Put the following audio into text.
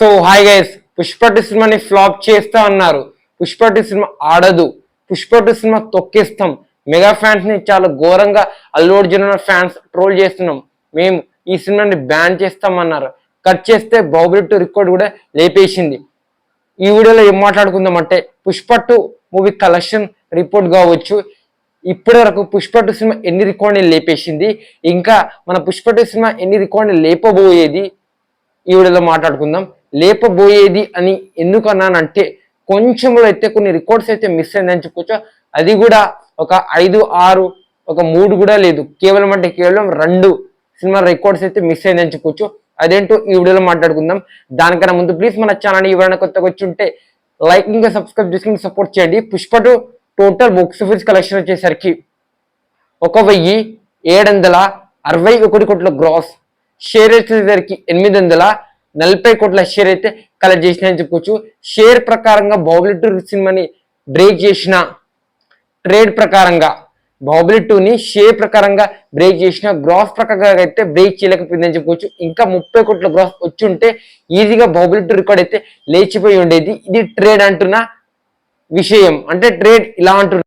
So hi guys పుష్పటి సినిమాని flop చేస్తా అన్నారు. పుష్పటి సినిమా ఆడదు. పుష్పటి సినిమా తొక్కిస్తాం. మెగా ఫ్యాన్స్ని చాలా ఘోరంగా అల్లు అర్జున్ ఫ్యాన్స్ ట్రోల్ చేస్తున్నాం. మేము ఈ సినిమాని బ్యాన్ చేస్తామన్నారు కట్ చేస్తే బాబులి టూ రికార్డ్ కూడా లేపేసింది. ఈ వీడియోలో ఏం మాట్లాడుకుందాం అంటే Pushpa two movie collection report కావచ్చు. ఇప్పటి వరకు పుష్ప టూ సినిమా ఎన్ని రికార్డులు లేపేసింది? ఇంకా మన పుష్ప టూ సినిమా ఎన్ని రికార్డులు లేపబోయేది? ఈ వీడియోలో మాట్లాడుకుందాం. లేపబోయేది అని ఎందుకు అన్నానంటే కొంచెంలో అయితే కొన్ని రికార్డ్స్ అయితే మిస్ అయిందని చెప్పుకోవచ్చు అది కూడా ఒక ఐదు ఆరు ఒక మూడు కూడా లేదు. కేవలం అంటే కేవలం రెండు సినిమా రికార్డ్స్ అయితే మిస్ అయిందని చెప్పుకోవచ్చు అదేంటో ఈ వీడియోలో మాట్లాడుకుందాం. దానికన్నా ముందు ప్లీజ్ మన ఛానల్ ఎవరైనా కొత్తగా వచ్చి ఉంటే లైక్ ఇంకా సబ్స్క్రైబ్ చేసుకుని సపోర్ట్ చేయండి. Pushpa two total box office collection వచ్చేసరికి ఒక వెయ్యి ఏడు వందల అరవై ఒకటి కోట్ల గ్రాస్ షేర్ వచ్చేసరికి ఎనిమిది వందల నలభై కోట్ల షేర్ అయితే కలెక్ట్ చేసినాయని చెప్పుకోవచ్చు షేర్ ప్రకారంగా బాబులి టూ సినిమాని బ్రేక్ చేసిన ట్రేడ్ ప్రకారంగా బాబులి టూని షేర్ ప్రకారంగా బ్రేక్ చేసిన గ్రాఫ్ ప్రకారంగా అయితే బ్రేక్ చేయలేకపోయిందని చెప్పుకోవచ్చు ఇంకా ముప్పై కోట్ల గ్రాఫ్ వచ్చి ఉంటే ఈజీగా బాబులి టూ రికార్డ్ అయితే లేచిపోయి ఉండేది. ఇది ట్రేడ్ అంటున్న విషయం. అంటే ట్రేడ్ ఇలా అంటున్నా